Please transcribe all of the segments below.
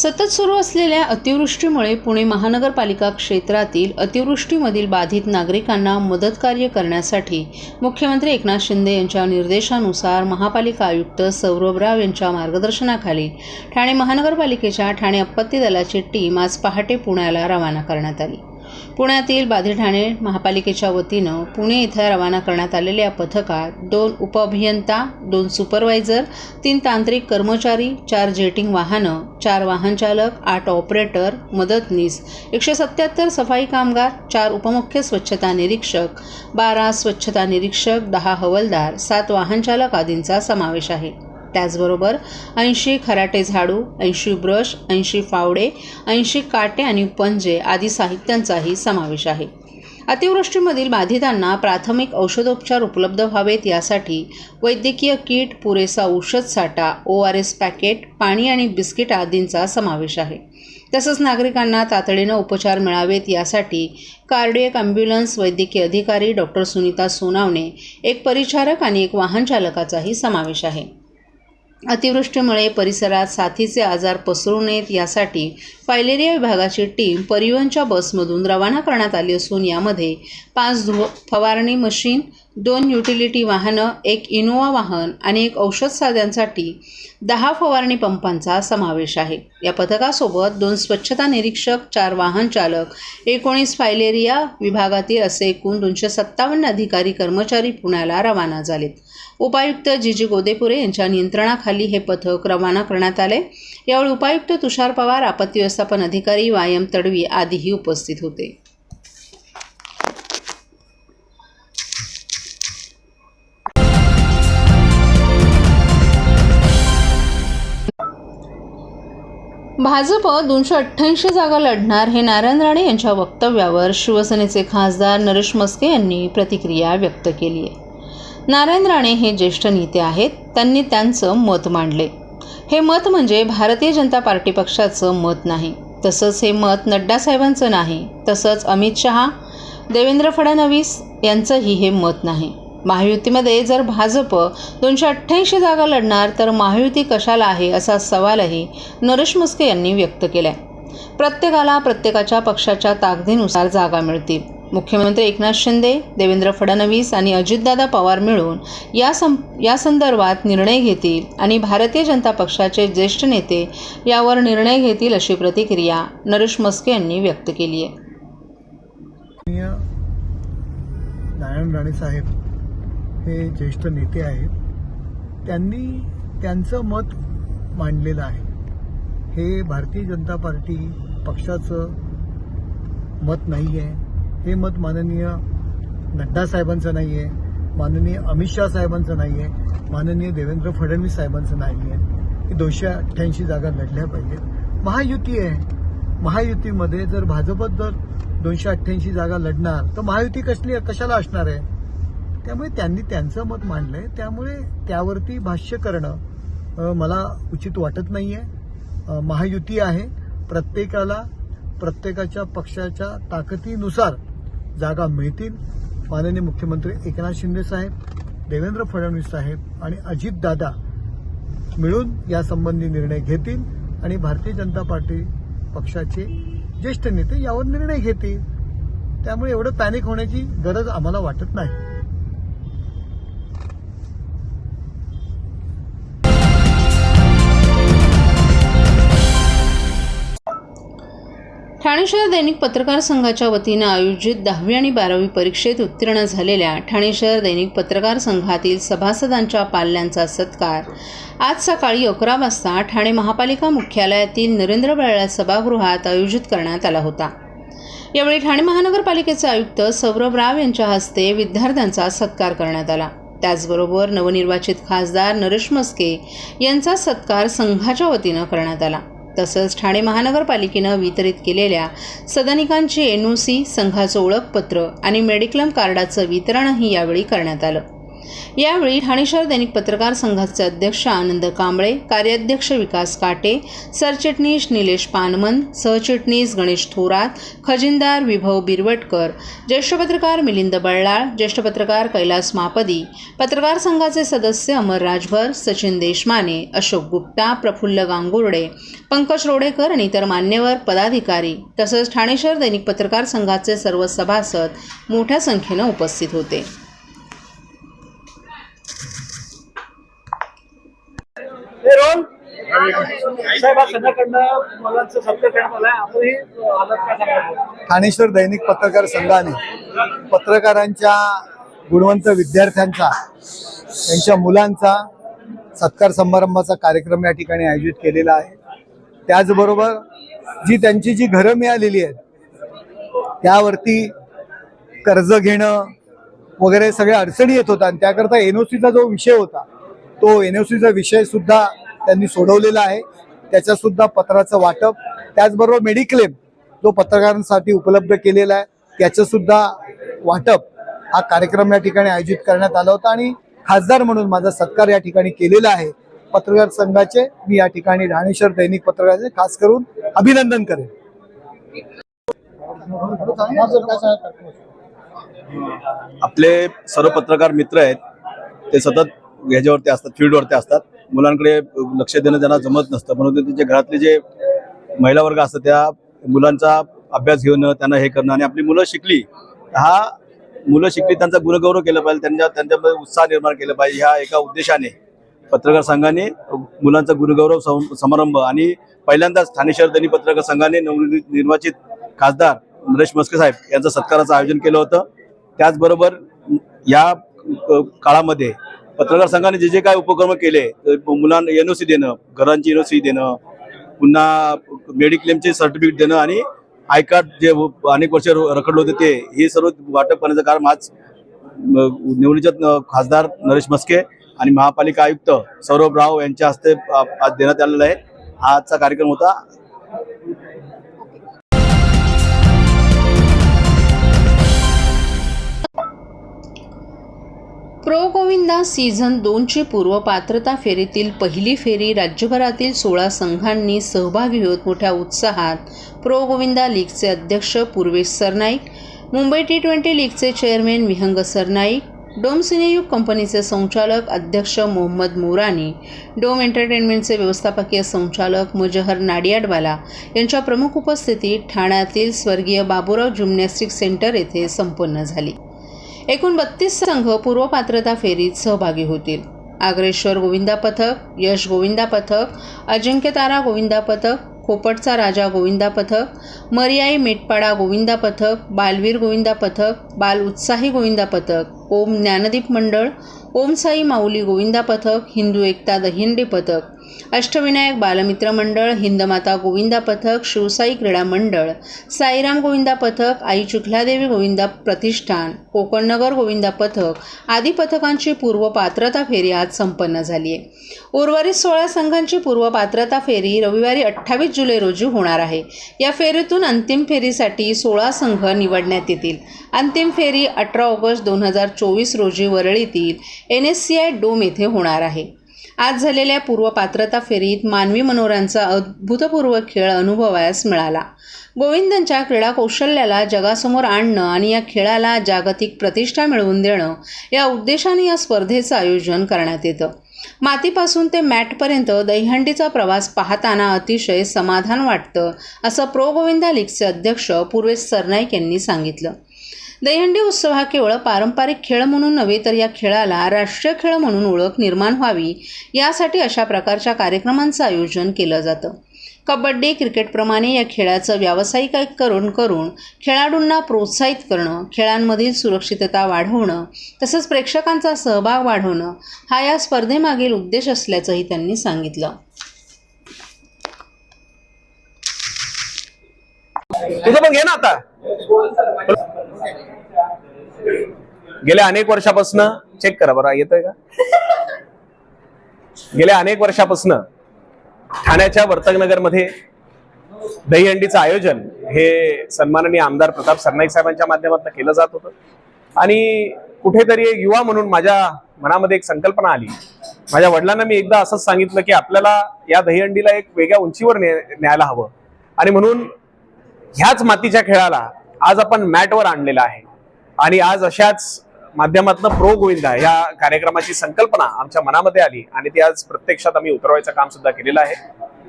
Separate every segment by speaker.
Speaker 1: सतत सुरू असलेल्या अतिवृष्टीमुळे पुणे महानगरपालिका क्षेत्रातील अतिवृष्टीमधील बाधित नागरिकांना मदतकार्य करण्यासाठी मुख्यमंत्री एकनाथ शिंदे यांच्या निर्देशानुसार महापालिका आयुक्त सौरभ राव यांच्या मार्गदर्शनाखाली ठाणे महानगरपालिकेच्या ठाणे आपत्ती दलाची टीम आज पहाटे पुण्याला रवाना करण्यात आली. पुण्यातील बाधित ठाणे महापालिकेच्या वतीनं पुणे इथं रवाना करण्यात आलेल्या पथकात दोन उपअभियंता दोन सुपरवायझर तीन तांत्रिक कर्मचारी चार जेटिंग वाहनं चार वाहनचालक आठ ऑपरेटर मदतनीस एकशे सत्याहत्तर सफाई कामगार चार उपमुख्य स्वच्छता निरीक्षक बारा स्वच्छता निरीक्षक दहा हवलदार सात वाहनचालक आदींचा समावेश आहे. त्याचबरोबर ऐंशी खराटे झाडू ऐंशी ब्रश ऐंशी फावडे ऐंशी काटे आणि पंजे आदी साहित्यांचाही समावेश आहे. अतिवृष्टीमधील बाधितांना प्राथमिक औषधोपचार उपलब्ध व्हावेत यासाठी वैद्यकीय किट पुरेसा औषध साठा ओ आर एस पॅकेट पाणी आणि बिस्किट आदींचा समावेश आहे. तसंच नागरिकांना तातडीनं उपचार मिळावेत यासाठी कार्डियक ॲम्ब्युलन्स वैद्यकीय अधिकारी डॉक्टर सुनीता सोनावणे एक परिचारक आणि एक वाहन चालकाचाही समावेश आहे. अतिवृष्टीमुळे परिसरात साथीचे आजार पसरू नयेत यासाठी फायलेरिया विभागाची टीम परिवहनच्या बसमधून रवाना करण्यात आली असून यामध्ये पाच धु फवारणी मशीन दोन युटिलिटी वाहनं एक इनोवा वाहन आणि एक औषध साध्यांसाठी दहा फवारणी पंपांचा समावेश आहे. या पथकासोबत दोन स्वच्छता निरीक्षक चार वाहन चालक एकोणीस फायलेरिया विभागातील असे एकूण दोनशे सत्तावन्न अधिकारी कर्मचारी पुण्याला रवाना झालेत. उपायुक्त जी जी गोदेपुरे यांच्या नियंत्रणाखाली हे पथक रवाना करण्यात आले. यावेळी उपायुक्त तुषार पवार आपत्ती व्यवस्थापन अधिकारी वायम तडवी आदीही उपस्थित होते. भाजप दोनशे अठ्ठ्याऐंशी जागा लढणार हे नारायण राणे यांच्या वक्तव्यावर शिवसेनेचे खासदार नरेश मस्के यांनी प्रतिक्रिया व्यक्त केली आहे. नारायण राणे हे ज्येष्ठ नेते आहेत. त्यांनी त्यांचं मत मांडले. हे मत म्हणजे भारतीय जनता पार्टी पक्षाचं मत नाही. तसंच हे मत नड्डा साहेबांचं नाही. तसंच अमित शहा देवेंद्र फडणवीस यांचंही हे मत नाही. महायुतीमध्ये जर भाजप दोनशे अठ्ठ्याऐंशी जागा लढणार तर महायुती कशाला आहे असा सवालही नरेश मुस्के यांनी व्यक्त केला आहे प्रत्येकाला प्रत्येकाच्या पक्षाच्या ताकदीनुसार जागा मिळतील. मुख्यमंत्री एकनाथ शिंदे देवेंद्र फडणवीस आणि अजितदादा पवार मिळून या सं या संदर्भात निर्णय घेतील आणि भारतीय जनता पक्षाचे ज्येष्ठ नेते यावर निर्णय घेतील अशी प्रतिक्रिया नरेश मस्के यांनी व्यक्त केली आहे.
Speaker 2: नारायण राणे साहेब हे ज्येष्ठ नेते आहेत. त्यांनी त्यांचं मत मांडलेलं आहे. हे भारतीय जनता पार्टी पक्षाचं मत नाही आहे हे मत माननीय नड्डा साहेबांचं नाही आहे माननीय अमित शहा साहेबांचं नाही आहे माननीय देवेंद्र फडणवीस साहेबांचं नाही आहे हे दोनशे अठ्ठ्याऐंशी जागा लढल्या पाहिजेत. महायुती आहे. महायुतीमध्ये जर भाजपत जर दोनशे अठ्ठ्याऐंशी जागा लढणार तर महायुती कसली कशाला असणार आहे? त्यामुळे त्यांनी त्यांचं मत मांडलंय. त्यामुळे त्यावरती भाष्य करणं मला उचित वाटत नाही आहे महायुती आहे. प्रत्येकाला प्रत्येकाच्या पक्षाच्या ताकदीनुसार जागा मिळतील. माननीय मुख्यमंत्री एकनाथ शिंदे साहेब देवेंद्र फडणवीस साहेब आणि अजित दादा मिळून यासंबंधी निर्णय घेतील आणि भारतीय जनता पार्टी पक्षाचे ज्येष्ठ नेते यावर निर्णय घेतील. त्यामुळे एवढं पॅनिक होण्याची गरज आम्हाला वाटत नाही.
Speaker 1: ठाणे शहर दैनिक पत्रकार संघाच्या वतीनं आयोजित दहावी आणि बारावी परीक्षेत उत्तीर्ण झालेल्या ठाणे शहर दैनिक पत्रकार संघातील सभासदांच्या पाल्यांचा सत्कार. आज सकाळी अकरा वाजता ठाणे महापालिका मुख्यालयातील नरेंद्र बळाळ सभागृहात आयोजित करण्यात आला होता. यावेळी ठाणे महानगरपालिकेचे आयुक्त सौरभ राव यांच्या हस्ते विद्यार्थ्यांचा सत्कार करण्यात आला. त्याचबरोबर नवनिर्वाचित खासदार नरेश मस्के यांचा सत्कार संघाच्या वतीनं करण्यात आला. तसंच ठाणे महानगरपालिकेनं वितरित केलेल्या सदनिकांची सी संघाचं ओळखपत्र आणि मेडिक्लेम कार्डाचं वितरणही यावेळी करण्यात आलं. यावेळी ठाणे शहर दैनिक पत्रकार संघाचे अध्यक्ष आनंद कांबळे कार्याध्यक्ष विकास काटे सरचिटणीस निलेश पानमन सहचिटणीस गणेश थोरात खजिनदार विभव बिरवटकर ज्येष्ठ पत्रकार मिलिंद बळ्ळाळ ज्येष्ठ पत्रकार कैलास मापदी पत्रकार संघाचे सदस्य अमर राजभर सचिन देशमाने अशोक गुप्ता प्रफुल्ल गांगुर्डे पंकज रोडेकर आणि इतर मान्यवर पदाधिकारी तसंच ठाणे शहर दैनिक पत्रकार संघाचे सर्व सभासद मोठ्या संख्येनं उपस्थित होते.
Speaker 3: रोल साहेब आज संध्याकडनं मुलांचं सत्य करण्यात आलंय आपण आलात काय सांगाल
Speaker 2: ठाणेश्वर दैनिक पत्रकार संघाने पत्रकारांच्या गुणवंत विद्यार्थ्यांचा त्यांच्या मुलांचा सत्कार समारंभाचा कार्यक्रम या ठिकाणी आयोजित केलेला आहे. त्याचबरोबर जी त्यांची जी घरं मिळालेली आहेत त्यावरती कर्ज घेणं वगैरे सगळ्या अडचणी येत होत्या आणि त्याकरता एनओसीचा जो विषय होता तो एन एस सीचा विषय सुद्धा त्यांनी सोडवलेला आहे. त्याच्या सुद्धा पत्राचं वाटप. त्याचबरोबर मेडिक्लेम जो पत्रकारांसाठी उपलब्ध केलेला आहे त्याचं सुद्धा वाटप हा कार्यक्रम या ठिकाणी आयोजित करण्यात आला होता आणि खासदार म्हणून माझा सत्कार या ठिकाणी केलेला आहे. पत्रकार संघाचे मी या ठिकाणी राणेश्वर दैनिक पत्रकाराचे खास करून अभिनंदन करेन.
Speaker 4: आपले सर्व पत्रकार मित्र आहेत ते सतत ह्याच्यावरती असतात फील्डवरती असतात. मुलांकडे लक्ष देणं त्यांना जमत नसतं. म्हणून त्यांचे घरातले जे महिला वर्ग असतात त्या मुलांचा अभ्यास घेणं त्यांना हे करणं आणि आपली मुलं शिकली हा मुलं शिकली त्यांचा गुणगौरव केला पाहिजे त्यांच्या त्यांच्यामध्ये उत्साह निर्माण केला पाहिजे ह्या एका उद्देशाने. पत्रकार संघाने मुलांचा गुणगौरव सम- समारंभ आणि पहिल्यांदाच ठाणे शहर दैनिक पत्रकार संघाने नवनिर्वाचित निर्वाचित खासदार नरेश मस्के साहेब यांचं सत्काराचं आयोजन केलं होतं. त्याचबरोबर या काळामध्ये पत्रकार संघाने जे जे काय उपक्रम केले मुलांना एनओसी देणं घरांची एनओसी देणं पुन्हा मेडिक्लेमचे सर्टिफिकेट देणं आणि आय कार्ड जे अनेक वर्ष रखडलं होते ते हे सर्व वाटप करण्याचं काम आज अ, खासदार नरेश मस्के आणि महापालिका आयुक्त सौरभ राव यांच्या हस्ते आज देण्यात आलेलं आहे. हा आजचा कार्यक्रम होता
Speaker 1: प्रो गोविंदा सीझन दोनची पूर्व पात्रता फेरीतील पहिली फेरी राज्यभरातील सोळा संघांनी सहभागी होत मोठ्या उत्साहात प्रो गोविंदा लीगचे अध्यक्ष पूर्वेश सरनाईक मुंबई टी ट्वेंटी लीगचे चेअरमॅन विहंग सरनाईक डोम सिनेयुग कंपनीचे संचालक अध्यक्ष मोहम्मद मोरानी डोम एंटरटेनमेंटचे व्यवस्थापकीय संचालक मुजहर नाडियाडवाला यांच्या प्रमुख उपस्थितीत ठाण्यातील स्वर्गीय बाबुराव जिम्नॅस्टिक सेंटर येथे संपन्न झाली. एकूण बत्तीस संघ पूर्वपात्रता फेरीत सहभागी होतील. आग्रेश्वर गोविंदा पथक यश गोविंदा पथक अजिंक्य तारा गोविंदा पथक खोपटचा राजा गोविंदा पथक मरियाई मेटपाडा गोविंदा पथक बालवीर गोविंदा पथक बाल उत्साही गोविंदा पथक ओम ज्ञानदीप मंडळ ओम साई माऊली गोविंदा पथक हिंदू एकता दहिंडी पथक अष्टविनायक बालमित्र मंडळ हिंदमाता गोविंदा पथक शिवसाई क्रीडा मंडळ साईराम गोविंदा पथक आई चुखलादेवी गोविंदा प्रतिष्ठान कोकणनगर गोविंदा पथक आदी पथकांची पूर्व पात्रता फेरी आज संपन्न झाली आहे उर्वरित सोळा संघांची पूर्व पात्रता फेरी रविवारी अठ्ठावीस जुलै रोजी होणार आहे. या फेरीतून अंतिम फेरीसाठी सोळा संघ निवडण्यात येतील. अंतिम फेरी अठरा ऑगस्ट दोन हजार चोवीस रोजी वरळीतील N S C I dome येथे होणार आहे. आज झालेल्या पूर्वपात्रता फेरीत मानवी मनोरांचा अभूतपूर्व खेळ अनुभवायास मिळाला. गोविंदांच्या क्रीडा कौशल्याला जगासमोर आणणं आणि या खेळाला जागतिक प्रतिष्ठा मिळवून देणं या उद्देशाने या स्पर्धेचं आयोजन करण्यात येतं. मातीपासून ते मॅटपर्यंत दहीहंडीचा प्रवास पाहताना अतिशय समाधान वाटतं असं प्रो गोविंदा लीगचे अध्यक्ष पूर्वेश सरनाईक यांनी सांगितलं. दहीहंडी उत्सव हा केवळ पारंपरिक खेळ म्हणून नव्हे तर या खेळाला राष्ट्रीय खेळ म्हणून ओळख निर्माण व्हावी यासाठी अशा प्रकारच्या कार्यक्रमांचं आयोजन केलं जातं. कबड्डी क्रिकेटप्रमाणे या खेळाचं व्यावसायिकीकरण करून खेळाडूंना प्रोत्साहित करणं खेळांमधील सुरक्षितता वाढवणं तसंच प्रेक्षकांचा सहभाग वाढवणं हा या स्पर्धेमागील उद्देश असल्याचंही त्यांनी सांगितलं.
Speaker 5: तुझं पण घे ना आता. गेल्या अनेक वर्षापासून चेक करा बरं येतोय का? गेल्या अनेक वर्षापासून ठाण्याच्या वर्तकनगरमध्ये दहीहंडीचं आयोजन हे सन्माननीय आमदार प्रताप सरनाईक साहेबांच्या माध्यमातून केलं जात होतं. आणि कुठेतरी एक युवा म्हणून माझ्या मनामध्ये एक संकल्पना आली. माझ्या वडिलांना मी एकदा असंच सांगितलं की आपल्याला या दहीहंडीला एक वेगळ्या उंचीवर न्यायला हवं. आणि म्हणून ह्याच मातीच्या खेळाला आज आपण मॅटवर आणलेला आहे. आणि आज अशाच माध्यमातून प्रो गोविंदा या कार्यक्रमाची संकल्पना आमच्या मनामध्ये आली आणि ती आज प्रत्यक्षात आम्ही उतरवायचं काम सुद्धा केलेलं आहे.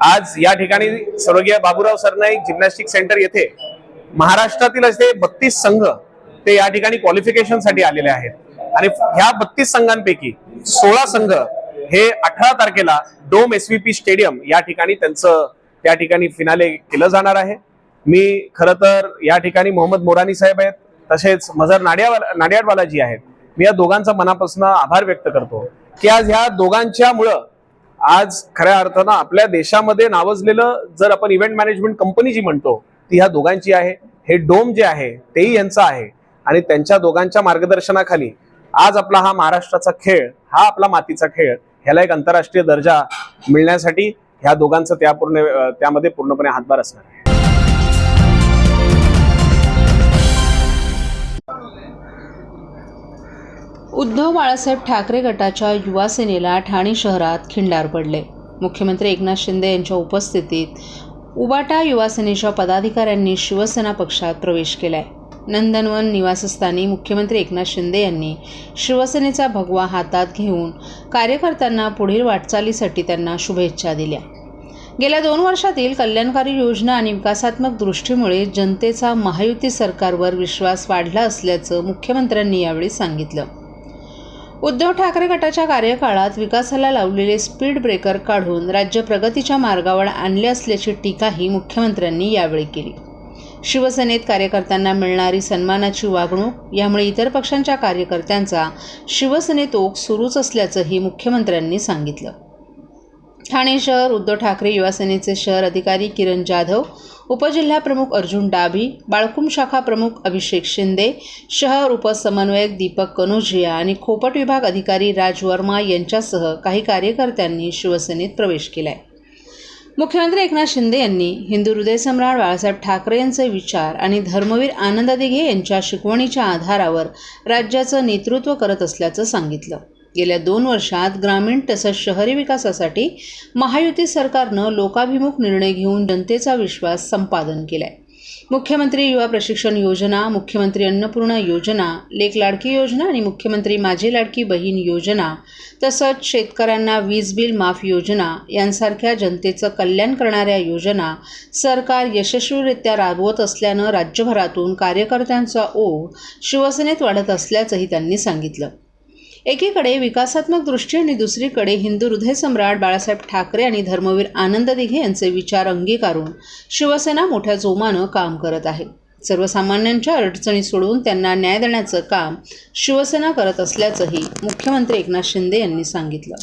Speaker 5: आज या ठिकाणी स्वर्गीय बाबूराव सरनाईक जिम्नॅस्टिक सेंटर येथे महाराष्ट्रातील असे बत्तीस संघ ते या ठिकाणी क्वालिफिकेशनसाठी आलेले आहेत. आणि ह्या बत्तीस संघांपैकी सोळा संघ हे अठरा तारखेला डोम एस स्टेडियम या ठिकाणी त्यांचं त्या ठिकाणी फिनाले केलं जाणार आहे. मी खरं तर या ठिकाणी मोहम्मद मोरानी साहेब आहेत. तसेच मजर नाडियाडवाला जी आहेत. मी या दोघांचा मनापासून आभार व्यक्त करतो की आज ह्या दोघांच्यामुळं आज खऱ्या अर्थानं आपल्या देशामध्ये नावजलेलं जर आपण इव्हेंट मॅनेजमेंट कंपनी जी म्हणतो ती ह्या दोघांची आहे. हे डोम जे आहे तेही यांचं आहे. आणि त्यांच्या दोघांच्या मार्गदर्शनाखाली आज आपला हा महाराष्ट्राचा खेळ हा आपला मातीचा खेळ ह्याला एक आंतरराष्ट्रीय दर्जा मिळण्यासाठी ह्या दोघांचं त्या पूर्ण त्यामध्ये पूर्णपणे हातभार असणार आहे.
Speaker 1: उद्धव बाळासाहेब ठाकरे गटाच्या युवासेनेला ठाणे शहरात खिंडार पडले. मुख्यमंत्री एकनाथ शिंदे यांच्या उपस्थितीत उबाटा युवासेनेच्या पदाधिकाऱ्यांनी शिवसेना पक्षात प्रवेश केलाय. नंदनवन निवासस्थानी मुख्यमंत्री एकनाथ शिंदे यांनी शिवसेनेचा भगवा हातात घेऊन कार्यकर्त्यांना पुढील वाटचालीसाठी त्यांना शुभेच्छा दिल्या. गेल्या दोन वर्षातील कल्याणकारी योजना आणि विकासात्मक दृष्टीमुळे जनतेचा महायुती सरकारवर विश्वास वाढला असल्याचं मुख्यमंत्र्यांनी यावेळी सांगितलं. उद्धव ठाकरे गटाच्या कार्यकाळात विकासाला लावलेले स्पीड ब्रेकर काढून राज्य प्रगतीच्या मार्गावर आणले असल्याची टीकाही मुख्यमंत्र्यांनी यावेळी केली. शिवसेनेत कार्यकर्त्यांना मिळणारी सन्मानाची वागणूक यामुळे इतर पक्षांच्या कार्यकर्त्यांचा शिवसेनेत ओघ सुरूच असल्याचंही मुख्यमंत्र्यांनी सांगितलं. ठाणे शहर उद्धव ठाकरे युवासेनेचे शहर अधिकारी किरण जाधव उपजिल्हाप्रमुख अर्जुन डाभी बाळकुम शाखा प्रमुख अभिषेक शिंदे शहर उपसमन्वयक दीपक कनोजिया आणि खोपट विभाग अधिकारी राज वर्मा यांच्यासह काही कार्यकर्त्यांनी शिवसेनेत प्रवेश केलाय. मुख्यमंत्री एकनाथ शिंदे यांनी हिंदू हृदयसम्राट बाळासाहेब ठाकरे यांचे विचार आणि धर्मवीर आनंद दिघे यांच्या शिकवणीच्या आधारावर राज्याचं नेतृत्व करत असल्याचं सांगितलं. गेल्या दोन वर्षात ग्रामीण तसंच शहरी विकासासाठी महायुती सरकारनं लोकाभिमुख निर्णय घेऊन जनतेचा विश्वास संपादन केलाय. मुख्यमंत्री युवा प्रशिक्षण योजना मुख्यमंत्री अन्नपूर्णा योजना लेक लाडकी योजना आणि मुख्यमंत्री माझी लाडकी बहीण योजना तसंच शेतकऱ्यांना वीज बिल माफ योजना यांसारख्या जनतेचं कल्याण करणाऱ्या योजना सरकार यशस्वीरित्या राबवत असल्यानं राज्यभरातून कार्यकर्त्यांचा ओघ शिवसेनेत वाढत असल्याचंही त्यांनी सांगितलं. एकीकडे विकासात्मक दृष्टी आणि दुसरीकडे हिंदू हृदय सम्राट बाळासाहेब ठाकरे आणि धर्मवीर आनंद दिघे यांचे विचार अंगीकारून शिवसेना मोठ्या जोमानं काम करत आहे. सर्वसामान्यांच्या अडचणी सोडवून त्यांना न्याय देण्याचं काम शिवसेना करत असल्याचंही मुख्यमंत्री एकनाथ शिंदे यांनी सांगितलं.